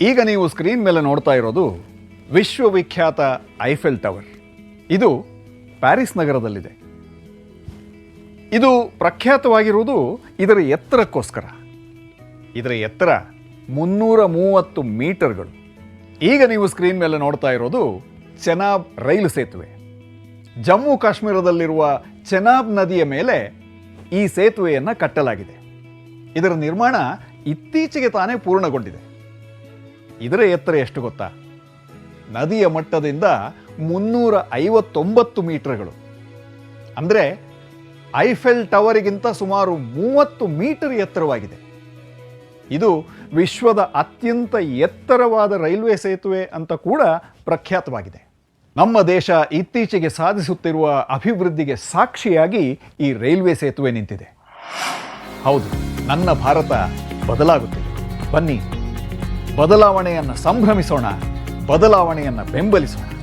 ಈಗ ನೀವು ಸ್ಕ್ರೀನ್ ಮೇಲೆ ನೋಡ್ತಾ ಇರೋದು ವಿಶ್ವವಿಖ್ಯಾತ ಐಫೆಲ್ ಟವರ್. ಇದು ಪ್ಯಾರಿಸ್ ನಗರದಲ್ಲಿದೆ. ಇದು ಪ್ರಖ್ಯಾತವಾಗಿರುವುದು ಇದರ ಎತ್ತರಕ್ಕೋಸ್ಕರ. ಇದರ ಎತ್ತರ ಮುನ್ನೂರ ಮೂವತ್ತು ಮೀಟರ್ಗಳು. ಈಗ ನೀವು ಸ್ಕ್ರೀನ್ ಮೇಲೆ ನೋಡ್ತಾ ಇರೋದು ಚೆನಾಬ್ ರೈಲು ಸೇತುವೆ. ಜಮ್ಮು ಕಾಶ್ಮೀರದಲ್ಲಿರುವ ಚೆನಾಬ್ ನದಿಯ ಮೇಲೆ ಈ ಸೇತುವೆಯನ್ನು ಕಟ್ಟಲಾಗಿದೆ. ಇದರ ನಿರ್ಮಾಣ ಇತ್ತೀಚೆಗೆ ತಾನೇ ಪೂರ್ಣಗೊಂಡಿದೆ. ಇದರ ಎತ್ತರ ಎಷ್ಟು ಗೊತ್ತಾ? ನದಿಯ ಮಟ್ಟದಿಂದ ಮುನ್ನೂರ ಐವತ್ತೊಂಬತ್ತು ಮೀಟರ್ಗಳು. ಅಂದರೆ ಐಫೆಲ್ ಟವರಿಗಿಂತ ಸುಮಾರು ಮೂವತ್ತು ಮೀಟರ್ ಎತ್ತರವಾಗಿದೆ. ಇದು ವಿಶ್ವದ ಅತ್ಯಂತ ಎತ್ತರವಾದ ರೈಲ್ವೆ ಸೇತುವೆ ಅಂತ ಕೂಡ ಪ್ರಖ್ಯಾತವಾಗಿದೆ. ನಮ್ಮ ದೇಶ ಇತ್ತೀಚೆಗೆ ಸಾಧಿಸುತ್ತಿರುವ ಅಭಿವೃದ್ಧಿಗೆ ಸಾಕ್ಷಿಯಾಗಿ ಈ ರೈಲ್ವೆ ಸೇತುವೆ ನಿಂತಿದೆ. ಹೌದು, ನನ್ನ ಭಾರತ ಬದಲಾಗುತ್ತಿದೆ. ಬನ್ನಿ. ಬದಲಾವಣೆಯನ್ನು ಸಂಭ್ರಮಿಸೋಣ ಬದಲಾವಣೆಯನ್ನು ಬೆಂಬಲಿಸೋಣ.